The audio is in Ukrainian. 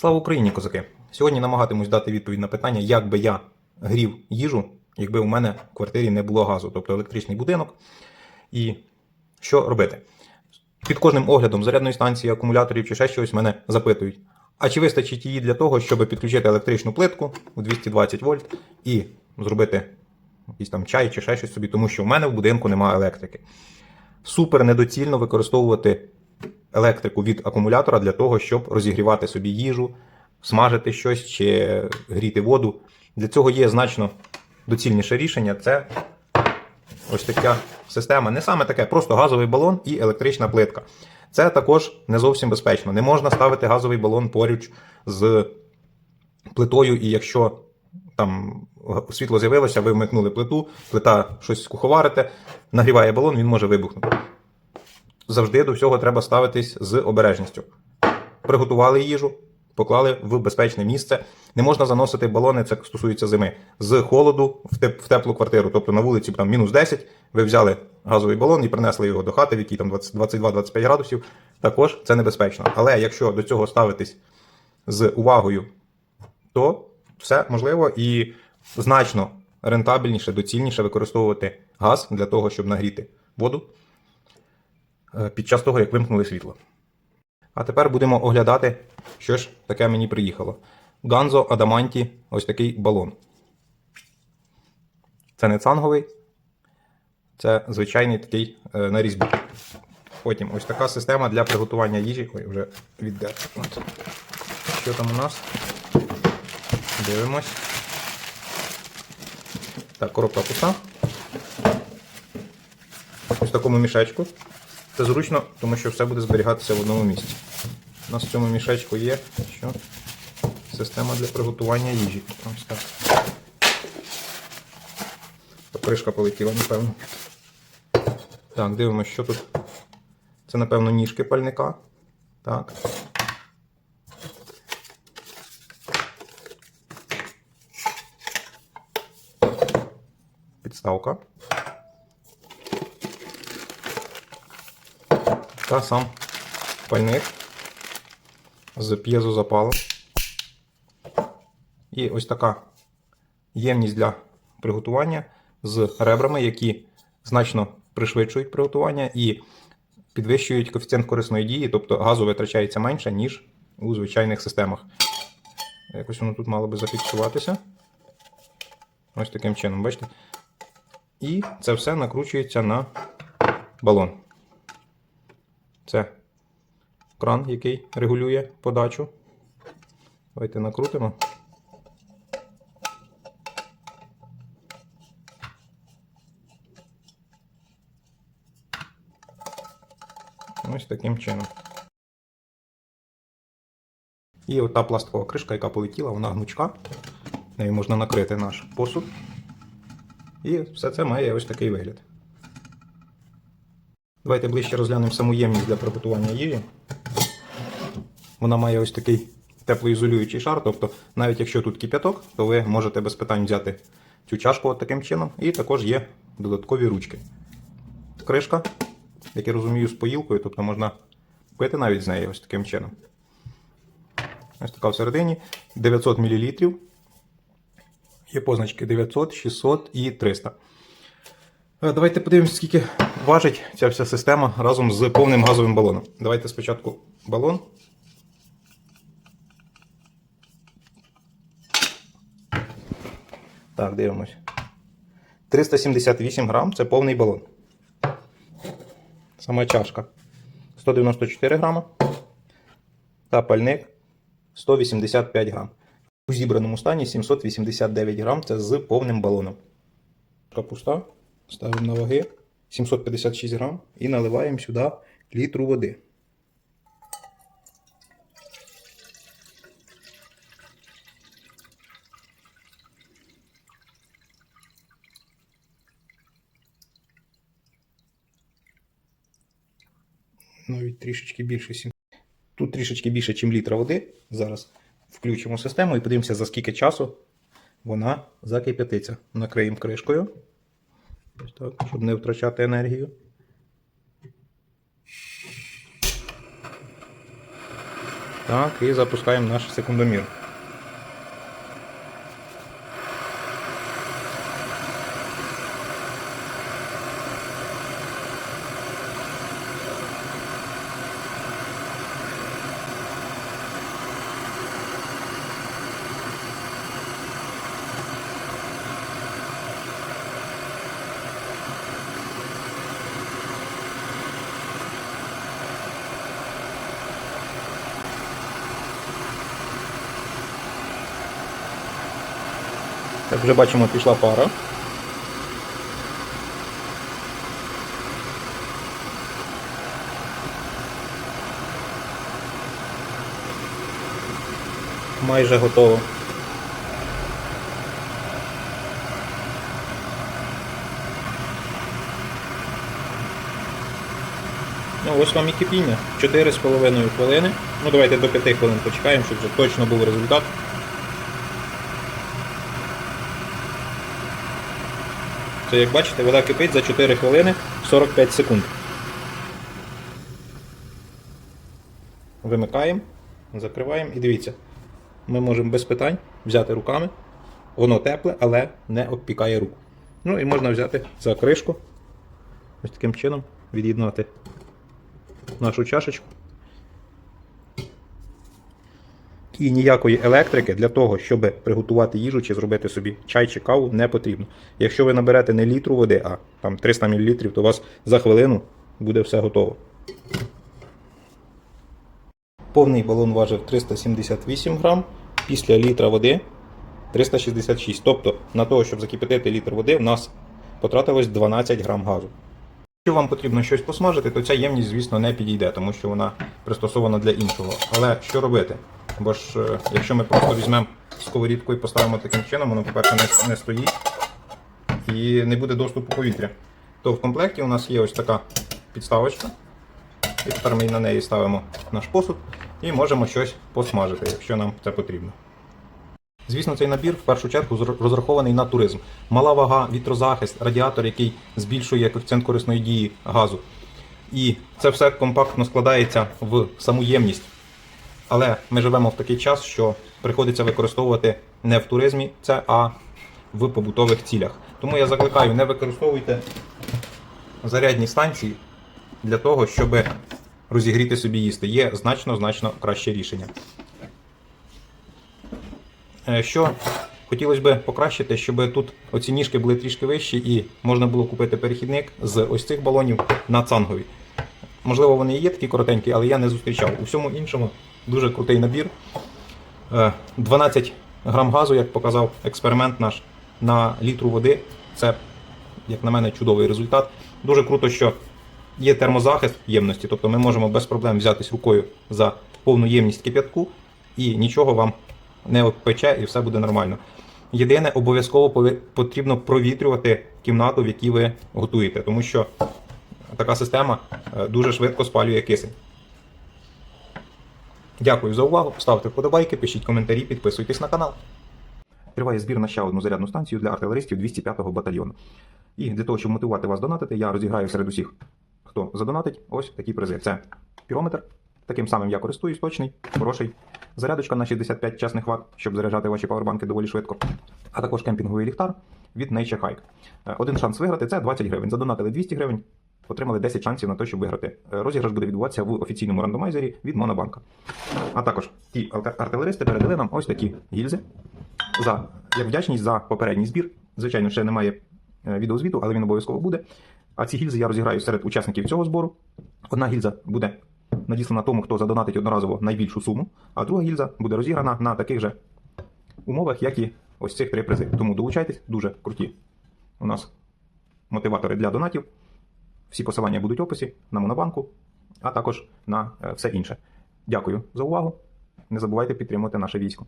Слава Україні, козаки! Сьогодні намагатимусь дати відповідь на питання, як би я грів їжу, якби у мене в квартирі не було газу, тобто електричний будинок. І що робити? Під кожним оглядом зарядної станції, акумуляторів чи ще щось мене запитують. А чи вистачить її для того, щоб підключити електричну плитку у 220 вольт і зробити якийсь там чай чи ще щось собі, тому що в мене в будинку немає електрики. Супер недоцільно використовувати електрику від акумулятора для того, щоб розігрівати собі їжу, смажити щось чи гріти воду. Для цього є значно доцільніше рішення це ось така система. Не саме таке, просто газовий балон і електрична плитка. Це також не зовсім безпечно. Не можна ставити газовий балон поруч з плитою, і якщо там світло з'явилося, ви вмикнули плиту, плита щось куховарите, нагріває балон, він може вибухнути. Завжди до всього треба ставитись з обережністю. Приготували їжу, поклали в безпечне місце. Не можна заносити балони, це стосується зими, з холоду в теп- в теплу квартиру. Тобто на вулиці там мінус 10, ви взяли газовий балон і принесли його до хати, в якій там 22-25 градусів. Також це небезпечно. Але якщо до цього ставитись з увагою, то все можливо і значно рентабельніше, доцільніше використовувати газ для того, щоб нагріти воду під час того, як вимкнули світло. А тепер будемо оглядати, що ж таке мені приїхало. Ганзо Адаманті ось такий балон. Це не цанговий, це звичайний такий е, на різьбі. Потім ось така система для приготування їжі. Ой, вже відде. От. Що там у нас? Дивимось. Так, коробка пуста. Ось в такому мішечку. Це зручно, тому що все буде зберігатися в одному місці. У нас в цьому мішечку є що? система для приготування їжі. Ось так. Кришка полетіла, напевно. Так, дивимося, що тут. Це, напевно, ніжки пальника. Так. Підставка. Та сам пальник з п'єзозапалом. І ось така ємність для приготування з ребрами, які значно пришвидшують приготування і підвищують коефіцієнт корисної дії, тобто газу витрачається менше, ніж у звичайних системах. Якось воно тут мало би зафіксуватися. Ось таким чином, бачите? І це все накручується на балон. Це кран, який регулює подачу. Давайте накрутимо. Ось таким чином. І ота пластикова кришка, яка полетіла, вона гнучка. Нею можна накрити наш посуд. І все це має ось такий вигляд. Давайте ближче розглянемо саму ємність для приготування їжі. Вона має ось такий теплоізолюючий шар, тобто навіть якщо тут кип'яток, то ви можете без питань взяти цю чашку от таким чином. І також є додаткові ручки. Кришка, як я розумію, з поїлкою, тобто можна пити навіть з неї ось таким чином. Ось така всередині 900 мл. Є позначки 900, 600 і 300. Е, Давайте подивимося, скільки важить ця вся система разом з повним газовим балоном. Давайте спочатку балон. Так, дивимось. 378 грам це повний балон. Сама чашка 194 грама. Та пальник 185 грам. У зібраному стані 789 грам це з повним балоном. Капуста. Ставимо на ваги 756 грам і наливаємо сюди літру води. Навіть трішечки більше. Тут трішечки більше, ніж літра води. Зараз включимо систему і подивимося, за скільки часу вона закип'ятиться. Накриємо кришкою. Ось так, щоб не втрачати енергію. Так, і запускаємо наш секундомір. Так, вже бачимо, пішла пара. Майже готово. Ну, ось вам і кипіння. 4,5 хвилини. Ну, давайте до 5 хвилин почекаємо, щоб вже точно був результат. Це, як бачите, вода кипить за 4 хвилини 45 секунд. Вимикаємо, закриваємо і дивіться, ми можемо без питань взяти руками. Воно тепле, але не обпікає руку. Ну і можна взяти за кришку. Ось таким чином від'єднати нашу чашечку. І ніякої електрики для того, щоб приготувати їжу чи зробити собі чай чи каву, не потрібно. Якщо ви наберете не літру води, а там 300 мл, то у вас за хвилину буде все готово. Повний балон важив 378 грам, після літра води 366. Тобто на того, щоб закипятити літр води, в нас потратилось 12 грам газу. Якщо вам потрібно щось посмажити, то ця ємність, звісно, не підійде, тому що вона пристосована для іншого. Але що робити? Бо ж, е, якщо ми просто візьмемо сковорідку і поставимо таким чином, воно, по-перше, не, не стоїть і не буде доступу повітря. То в комплекті у нас є ось така підставочка. І тепер ми на неї ставимо наш посуд і можемо щось посмажити, якщо нам це потрібно. Звісно, цей набір в першу чергу розрахований на туризм. Мала вага, вітрозахист, радіатор, який збільшує коефіцієнт корисної дії газу. І це все компактно складається в саму ємність. Але ми живемо в такий час, що приходиться використовувати не в туризмі це, а в побутових цілях. Тому я закликаю, не використовуйте зарядні станції для того, щоб розігріти собі їсти. Є значно значно краще рішення. Е, Що хотілося б покращити, щоб тут оці ніжки були трішки вищі і можна було купити перехідник з ось цих балонів на цангові. Можливо, вони є такі коротенькі, але я не зустрічав. У всьому іншому дуже крутий набір. Е, 12 грам газу, як показав експеримент наш на літру води. Це, як на мене, чудовий результат. Дуже круто, що є термозахист ємності, тобто ми можемо без проблем взятись рукою за повну ємність кип'ятку і нічого вам не обпече і все буде нормально. Єдине, обов'язково потрібно провітрювати кімнату, в якій ви готуєте, тому що така система е, дуже швидко спалює кисень. Дякую за увагу. Ставте вподобайки, пишіть коментарі, підписуйтесь на канал. Триває збір на ще одну зарядну станцію для артилеристів 205-го батальйону. І для того, щоб мотивувати вас донатити, я розіграю серед усіх, хто задонатить, ось такі призи. Це пірометр. Таким самим я користуюсь, точний, хороший. Зарядочка на 65 чесних ватт, щоб заряджати ваші павербанки доволі швидко. А також кемпінговий ліхтар від Nature Hike. Е, Один шанс виграти це 20 гривень. Задонатили 200 гривень, отримали 10 шансів на те, щоб виграти. Е, Розіграш буде відбуватися в офіційному рандомайзері від Монобанка. А також ті артилеристи передали нам ось такі гільзи за як вдячність за попередній збір. Звичайно, ще немає е, відеозвіту, але він обов'язково буде. А ці гільзи я розіграю серед учасників цього збору. Одна гільза буде надіслана тому, хто задонатить одноразово найбільшу суму, а друга гільза буде розіграна на таких же умовах, як і ось цих три призи. Тому долучайтесь, дуже круті. У нас мотиватори для донатів. Всі посилання будуть в описі на Монобанку, а також на е, все інше. Дякую за увагу. Не забувайте підтримувати наше військо.